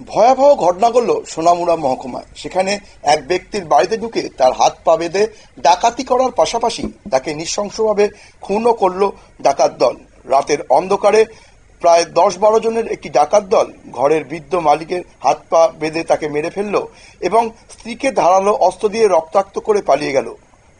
ভয়াবহ ঘটনা ঘটল সোনামুড়া মহকুমায়। সেখানে এক ব্যক্তির বাড়িতে ঢুকে তার হাত পা বেঁধে ডাকাতি করার পাশাপাশি তাকে নৃশংসভাবে খুনও করল ডাকাত দল। রাতের অন্ধকারে প্রায় দশ বারো জনের একটি ডাকাত দল ঘরের বৃদ্ধ মালিকের হাত পা বেঁধে তাকে মেরে ফেলল এবং স্ত্রীকে ধারালো অস্ত্র দিয়ে রক্তাক্ত করে পালিয়ে গেল।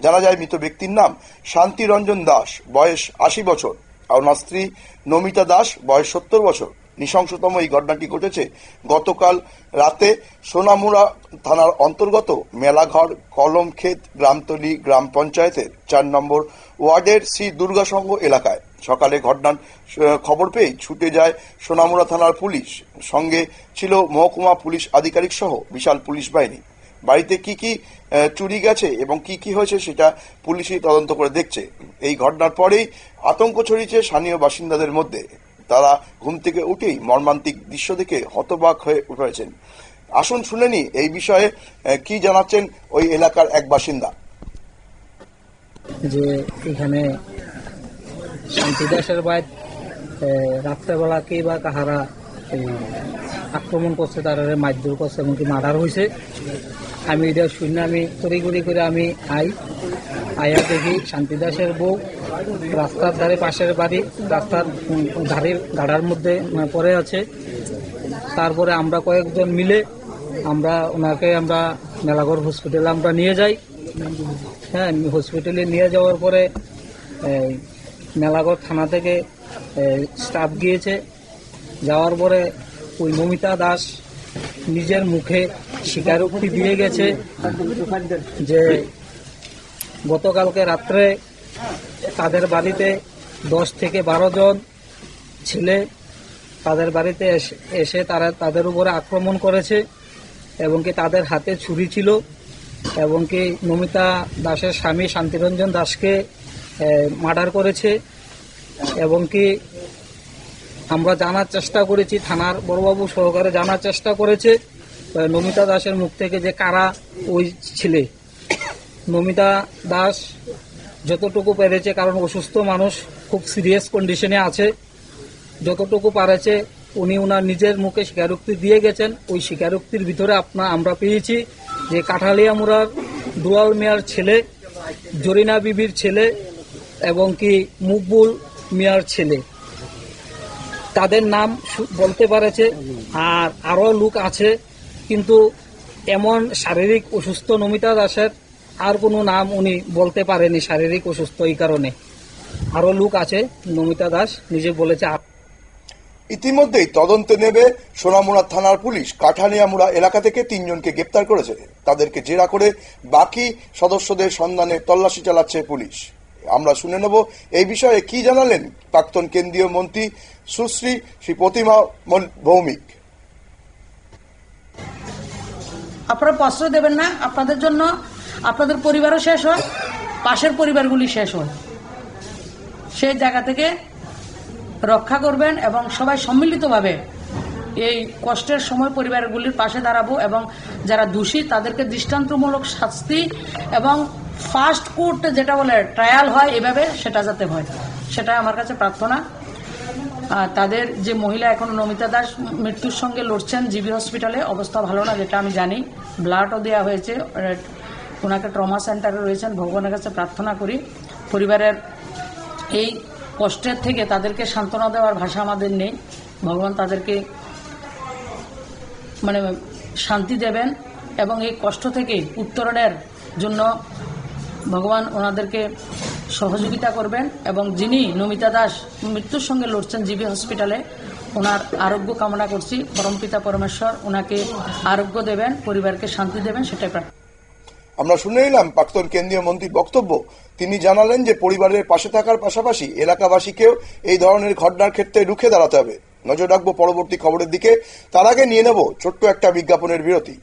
জানা যায় মৃত ব্যক্তির নাম শান্তিরঞ্জন দাস, বয়স আশি বছর। আর স্ত্রী নমিতা দাস, বয়স সত্তর বছর। নৃশংসতম এই ঘটনাটি ঘটেছে গতকাল রাতে সোনামুড়া থানার অন্তর্গত মেলাঘর কলমক্ষেত গ্রামতলী গ্রাম পঞ্চায়েতের চার নম্বর ওয়ার্ডের শ্রী দুর্গাসংঘ এলাকায়। সকালে ঘটনার খবর পেয়ে ছুটে যায় সোনামুড়া থানার পুলিশ। সঙ্গে ছিল মহকুমা পুলিশ আধিকারিক সহ বিশাল পুলিশ বাহিনী। বাড়িতে কি কি চুরি গেছে এবং কি কি হয়েছে সেটা পুলিশই তদন্ত করে দেখছে। এই ঘটনার পরেই আতঙ্ক ছড়িয়েছে স্থানীয় বাসিন্দাদের মধ্যে। তারা ঘুম থেকে উঠেই মর্মান্তিক দৃশ্য দেখে হতবাক হয়ে উঠেছেন। আসুন শুনেনি এই বিষয়ে কি জানাচ্ছেন ওই এলাকার এক বাসিন্দা। যে এখানে শান্তিদাসের বাইর রাত্রেবেলা কে বা কাহারা আক্রমণ করছে তারা মারধর করছে এমনকি মার্ডার হয়েছে। আমি এটা শুনে আমি তড়িগুড়ি করে আমি আই আয়া দেখি শান্তিদাসের বউ রাস্তার ধারে পাশের বাড়ি রাস্তার ধারের গাড়ার মধ্যে উম, পড়ে আছে। তারপরে আমরা কয়েকজন মিলে আমরা ওনাকে আমরা মেলাঘর হসপিটালে আমরা নিয়ে যাই। হ্যাঁ হসপিটালে নিয়ে যাওয়ার পরে মেলাঘর থানা থেকে স্টাফ গিয়েছে। যাওয়ার পরে ওই মমিতা দাস নিজের মুখে স্বীকারোক্তি দিয়ে গেছে যে গতকালকে রাত্রে তাদের বাড়িতে দশ থেকে বারো জন ছেলে তাদের বাড়িতে এসে- তারা তাদের উপরে আক্রমণ করেছে এবং কি তাদের হাতে ছুরি ছিল এবং কি নমিতা দাসের স্বামী শান্তিরঞ্জন দাসকে মার্ডার করেছে এবং কি আমরা জানার চেষ্টা করেছি, থানার বড়বাবু সহকারে জানার চেষ্টা করেছে। নমিতা দাসের মুখ থেকে যে কারা ওই ছেলে। নমিতা দাস যতটুকু পেরেছে, কারণ অসুস্থ মানুষ, খুব সিরিয়াস কন্ডিশনে আছে। যতটুকু পারেছে, উনি ওনার নিজের মুখে স্বীকারোক্তি দিয়ে গেছেন। ওই স্বীকারোক্তির ভিতরে আপনা আমরা পেয়েছি যে কাঠালিয়ামুড়ার দুয়াল মিয়ার ছেলে, জরিনা বিবির ছেলে এবং কি মুকবুল মিয়ার ছেলে। তাদের নাম বলতে পারেছে। আর আরও লোক আছে, কিন্তু এমন শারীরিক অসুস্থ নমিতা দাসের আর কোনো নাম উনি বলতে পারেনি শারীরিক অসুস্থ এই কারণে। আরও লোক আছে, নমিতা দাস নিজে বলেছে ইতিমধ্যেই তদন্তে নেবে সোনামুড়া থানার পুলিশ। কাঠানিয়ামুড়া এলাকা থেকে তিনজনকে গ্রেপ্তার করেছে। তাদেরকে জেরা করে বাকি সদস্যদের সন্ধানে তল্লাশি চালাচ্ছে পুলিশ। আমরা শুনে নেব এই বিষয়ে কি জানালেন প্রাক্তন কেন্দ্রীয় মন্ত্রী সুশ্রী শ্রী প্রতিমা ভৌমিক। আপনারা প্রশ্রয় দেবেন না, আপনাদের জন্য আপনাদের পরিবারও শেষ হয়, পাশের পরিবারগুলি শেষ হয়। সেই জায়গা থেকে রক্ষা করবেন এবং সবাই সম্মিলিতভাবে এই কষ্টের সময় পরিবারগুলির পাশে দাঁড়াবো এবং যারা দোষী, তাদেরকে দৃষ্টান্তমূলক শাস্তি এবং ফার্স্ট কোর্ট যেটা বলে ট্রায়াল হয় এভাবে, সেটা যাতে হয়। সেটা আমার কাছে প্রার্থনা। তাদের যে মহিলা এখন নমিতা দাস মৃত্যুর সঙ্গে লড়ছেন জিবি হসপিটালে, অবস্থা ভালো না, যেটা আমি জানি। ব্লাডও দেওয়া হয়েছে ওনাকে ট্রমা সেন্টারে রয়েছেন, ভগবানের কাছে প্রার্থনা করি। পরিবারের এই কষ্টের থেকে তাদেরকে সান্ত্বনা দেওয়ার ভাষা আমাদের নেই। ভগবান তাদেরকে মানে শান্তি দেবেন এবং এই কষ্ট থেকে উত্তরণের জন্য ভগবান ওনাদেরকে সহযোগিতা করবেন এবং যিনি নমিতা দাস মৃত্যুর সঙ্গে লড়ছেন জিবি হসপিটালে, ওনার আরোগ্য কামনা করছি। পরমপিতা পরমেশ্বর, ওনাকে আরোগ্য দেবেন, পরিবারকে শান্তি দেবেন, সেটাই প্রার্থনা। আমরা শুনে নিলাম প্রাক্তন কেন্দ্রীয় মন্ত্রীর বক্তব্য। তিনি জানালেন যে পরিবারের পাশে থাকার পাশাপাশি এলাকাবাসীকেও এই ধরনের ঘটনার ক্ষেত্রে রুখে দাঁড়াতে হবে। নজর রাখব পরবর্তী খবরের দিকে। তার আগে নিয়ে নেব ছোট্ট একটা বিজ্ঞাপনের বিরতি।